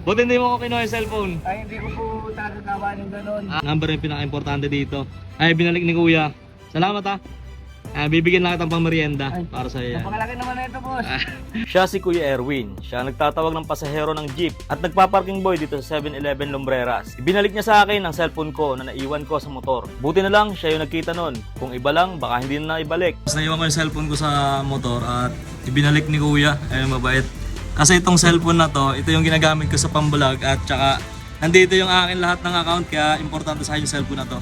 Buti hindi mo ko kinuha yung cellphone. Ay, hindi ko po tatatawa ng ganun. Ah, number yung pinaka-importante dito. Ay, binalik ni Kuya. Salamat ha. Ah, bibigyan lang kitang pang merienda Ay, para sa iyo. Napakalaki naman na ito, boss. Siya si Kuya Erwin. Siya ang nagtatawag ng pasahero ng jeep at nagpaparking boy dito sa 7-Eleven Lumbreras. Ibinalik niya sa akin ang cellphone ko na naiwan ko sa motor. Buti na lang siya yung nagkita nun. Kung iba lang, baka hindi na ibalik. Tapos naiwan ko yung cellphone ko sa motor at ibinalik ni Kuya. Ay, mabait. Kasi itong cellphone na to, ito yung ginagamit ko sa pambulag at saka nandito yung akin lahat ng account kaya importante sa akin yung cellphone na to.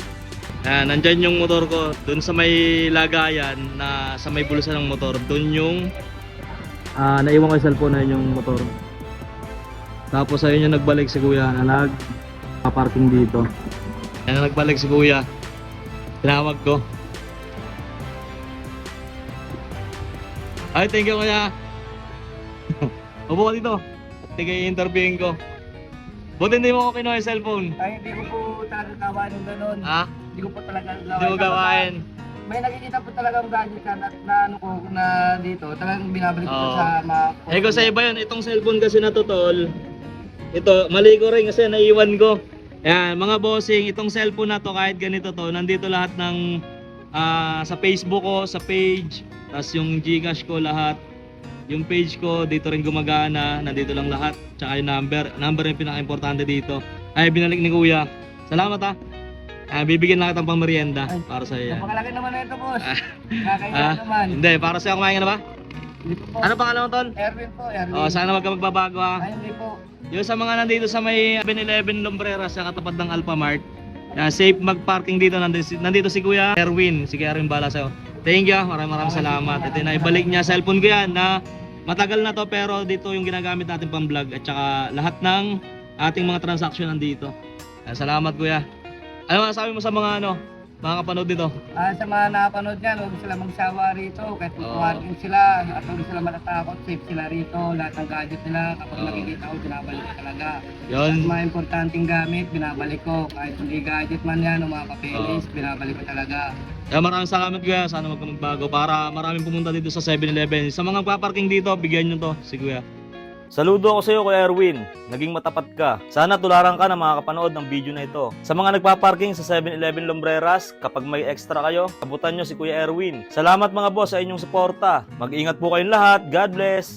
Ayan, nandyan yung motor ko. Doon sa may lagayan na sa may bulsa ng motor. Doon yung ah naiwan ko yung cellphone na yun yung motor. Tapos ayun yung nagbalik si Kuya na nag parking dito. Ayan na nagbalik si Kuya. Tinawag ko. Ay, thank you Kuya. Upo ka dito. Tigay interviewin ko. Buti hindi mo ko kinuha yung cellphone. Ay, hindi ko po tatatawa ng ganun. Ha? Hindi ko po talaga Hindi mo gawain. May nakikita po talaga ang gadget ka na, na ano ko na dito. Talagang binabalik ko sa mga... Eh ko sa iba yun, itong cellphone kasi na to tol. Ito, mali ko rin kasi naiwan ko. Ayan, mga bossing, itong cellphone na to kahit ganito to, nandito lahat ng ah, sa Facebook ko, sa page, tapos yung Gcash ko lahat. Yung page ko, dito rin gumagana, nandito lang lahat. Tsaka yung number, number yung pinaka-importante dito. Ay, binalik ni Kuya. Salamat ha. Ah, bibigyan lang kitang pang merienda para sa iyo. Napakalaki naman na ito, boss. Ah. Kakaya Ah, naman. hindi, para sa kumain ka na ba? Hindi po. Ano pangalan mo, tol? Erwin po, Erwin. Oh, sana wag ka magbabago ha. Ay, hindi po. Yung sa mga nandito sa may 7-Eleven Lumbreras sa katapat ng Alphamart, uh, safe mag-parking dito. Nandito, si- nandito si Kuya Erwin. Si Kuya Erwin bala sa'yo. Thank you. Maraming maraming salamat. Ito na ibalik niya. Cellphone ko yan na matagal na to pero dito yung ginagamit natin pang vlog at saka lahat ng ating mga transaction nandito. Salamat Kuya. Ano masasabi mo sa mga ano, mga kapanood dito? Ah, sa mga nakapanood niyan, huwag sila magsawa rito. Kahit magkuharin sila, at huwag sila matatakot. Safe sila rito. Lahat ng gadget nila, kapag Oo. nakikita ko, binabalik ko talaga. At Yon. mga importanteng gamit, binabalik ko. Kahit hindi gadget man yan, o mga papeles, binabalik ko talaga. Kaya maraming salamat Kuya. Sana wag ka magbago para maraming pumunta dito sa 7-Eleven. Sa mga nagpa-parking dito, bigyan nyo to si Kuya. Saludo ako sa iyo, Kuya Erwin. Naging matapat ka. Sana tularan ka ng mga kapanood ng video na ito. Sa mga nagpa-parking sa 7-Eleven Lumbreras, kapag may extra kayo, abutan nyo si Kuya Erwin. Salamat mga boss sa inyong suporta. Mag-ingat po kayong lahat. God bless!